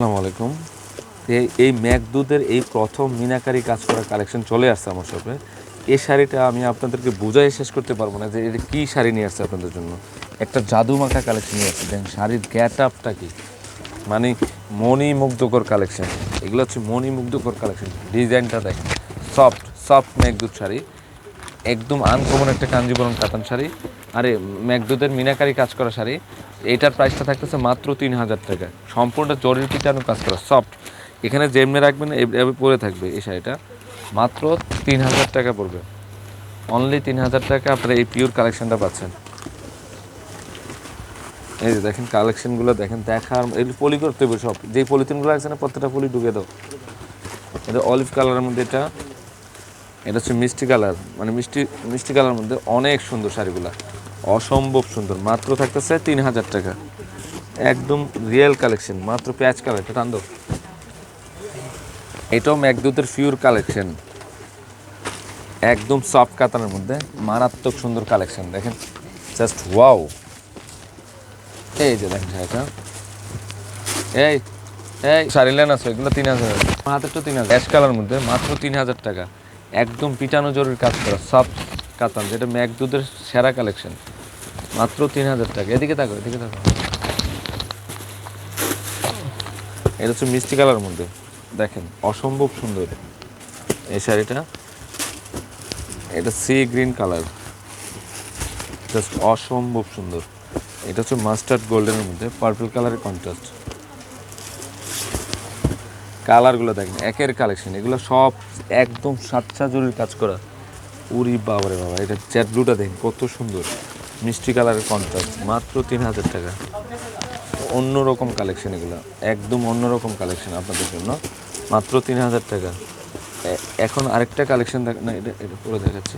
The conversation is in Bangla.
আসসালামু আলাইকুম। এই ম্যাকদুদের এই প্রথম মিনাকারি কাজ করা কালেকশন চলে আসছে আমার শপে। এই শাড়িটা আমি আপনাদেরকে বুঝাই শেষ করতে পারব না যে এটা কী শাড়ি নিয়ে আসছে আপনাদের জন্য। একটা জাদু মাখা কালেকশন নিয়ে আসছে। দেখেন শাড়ির গ্যাট আপটা কি? মানে মণি মুগ্ধকর কালেকশন। এগুলো হচ্ছে মণি মুগ্ধকর কালেকশন। ডিজাইনটা দেখেন। Soft soft Meghdoot sari. একদম আনকমন একটা কাঞ্জিবরম কাতান শাড়ি। আরে ম্যাকদুদের মিনাকারি কাজ করা শাড়ি। এইটার প্রাইসটা থাকতেছে মাত্র তিন হাজার টাকা। সম্পূর্ণ জরির পিটানো কাজ করা সফট এখানে যেমনি রাখবেন এভাবে পরে থাকবে এই শাড়িটা। মাত্র তিন হাজার টাকা পড়বে। অনলি তিন হাজার টাকা আপনারা এই পিওর কালেকশনটা পাচ্ছেন। এই যে দেখেন কালেকশনগুলো দেখেন, দেখার, এগুলো পলি করতে হবে সব। যেই পলিথিনগুলো আছে না, প্রত্যেকটা পলি ঢুকে দাও। এটা অলিভ কালারের মধ্যে এটা এটা হচ্ছে মিষ্টি কালার মানে মিষ্টি মিষ্টি কালার মধ্যে অনেক সুন্দর শাড়িগুলা। অসম্ভব সুন্দর। মাত্র থাকতেছে তিন হাজার টাকা। একদম রিয়েল কালেকশন মাত্র পেঁয়াজ কালার এটা টান এটাও ম্যাকদুতের ফিউর কালেকশন একদম সফট কাতানের মধ্যে, মারাত্মক সুন্দর কালেকশন দেখেন। জাস্ট ওয়াও এই যে দেখেন শাড়িটা। এই এই, শাড়ি লেন আছে, এগুলো তিন হাজার। হাতের তো তিন হাজার। অ্যাশ কালার মধ্যে মাত্র তিন হাজার টাকা। একদম পিটানো জরির কাজ করা সফট কাতান যেটা ম্যাকদুদের সেরা কালেকশন। মাত্র তিন হাজার টাকা। এদিকে থাকো এদিকে থাকো এটা হচ্ছে মিষ্টি কালার মধ্যে। দেখেন, অসম্ভব সুন্দর। এই শাড়িটা, এটা সি গ্রিন কালার। জাস্ট অসম্ভব সুন্দর। এটা হচ্ছে মাস্টার্ড গোল্ডেনের মধ্যে, পার্পল কালারের কন্ট্রাস্ট। কালারগুলো দেখেন, একের কালেকশন। এগুলো সব একদম সাতটা জরির কাজ করা। উরি বাবারে বাবা, এটা চ্যাট ব্লুটা দেখেন, কত সুন্দর। মিষ্টি কালারের কন্ট্রাস্ট মাত্র তিন হাজার টাকা। অন্যরকম কালেকশন এগুলো, একদম অন্যরকম কালেকশন আপনাদের জন্য, মাত্র তিন হাজার টাকা। এখন আরেকটা কালেকশন দেখ না, এটা এটা পরে দেখাচ্ছি।